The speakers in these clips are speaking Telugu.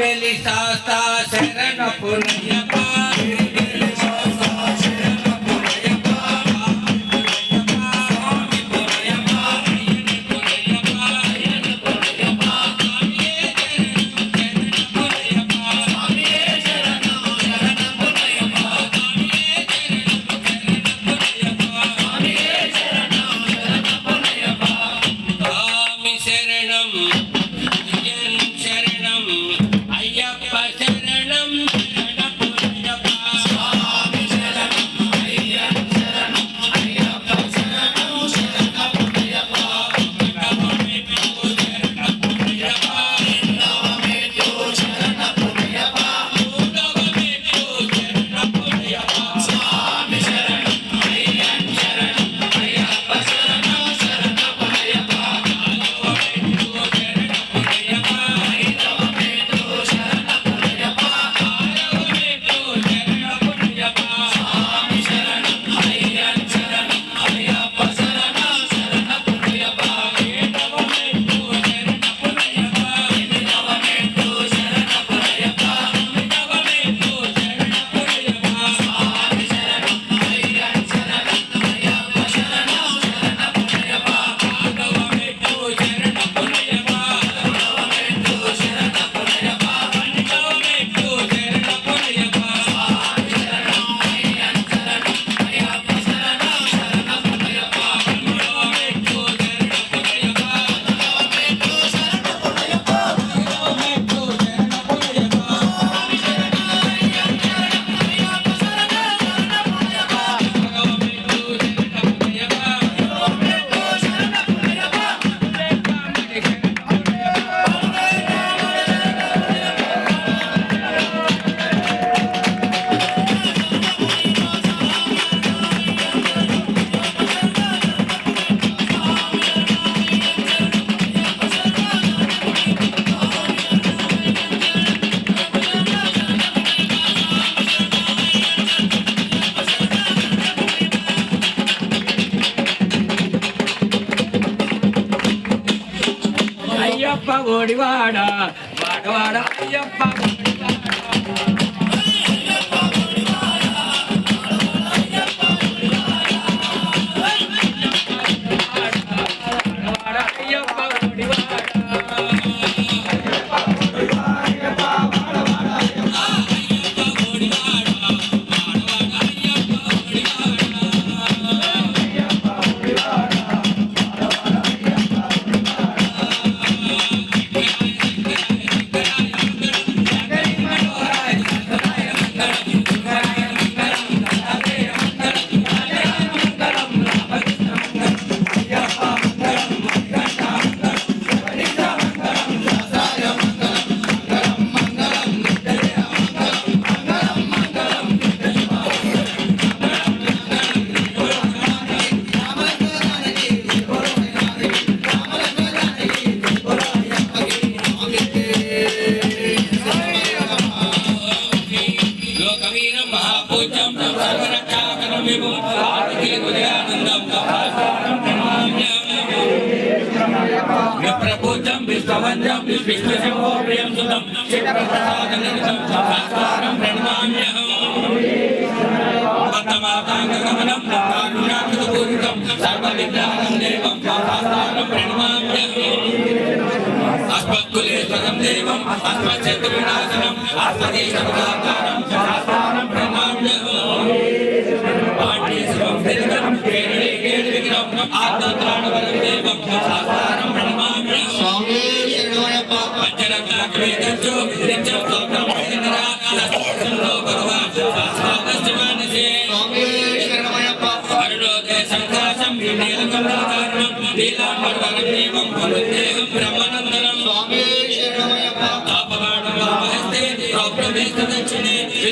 వెలి శాస్తా శరణపుణ్యమ ஐயப்பா ஓடிவாடா வாடவாடா ஐயப்பா లోకవీరం మహాపూజ్యం సర్వరక్షాకరం విభుం ఆర్తి ఉదయానందం విప్రపూజ్యం విశ్వవంద్యం విశ్వశంభో ప్రియం సుతం శివప్రసాదనితం సహస్రం ప్రణమామ్యహం. భక్తమాతాంగగమనం కారుణ్యామృతపూరితం సర్వవిద్యానం దేవం సహస్రం ప్రణమామ్యహం దేవం అస్మశత్రువినాశనం అస్మదీశముదాకారం సహస్రం ప్రణమామ్యహం పాండ్యేశ్వరం స్థితం కేరళే కేరళ విగ్రహం దేవం స్వామి స్తోత్రం భగవాన్ స్వామి అరుణోదయ సంకాశం దేవం బ్రహ్మనందనం స్వామి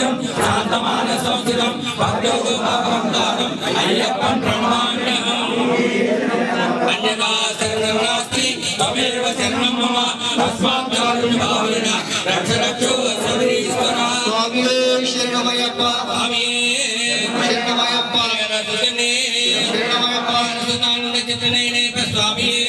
யோகியம் சாந்தமான சம்ஸ்கிருதம் பக்தோபாகம் தானம் ஐயப்பன் பிரமாண்யம் அன்யதா சர்வநாஸ்தி தமேவ சரணம் மம அஸ்மாத் காருணி பாவன ரட்ச ரட்சோ சபரீஸ்வரா சுவாமியே சரணமயப்பா சுவாமியே சரணமயப்பா சரணமயப்பா சரணமயப்பா சுவாமியே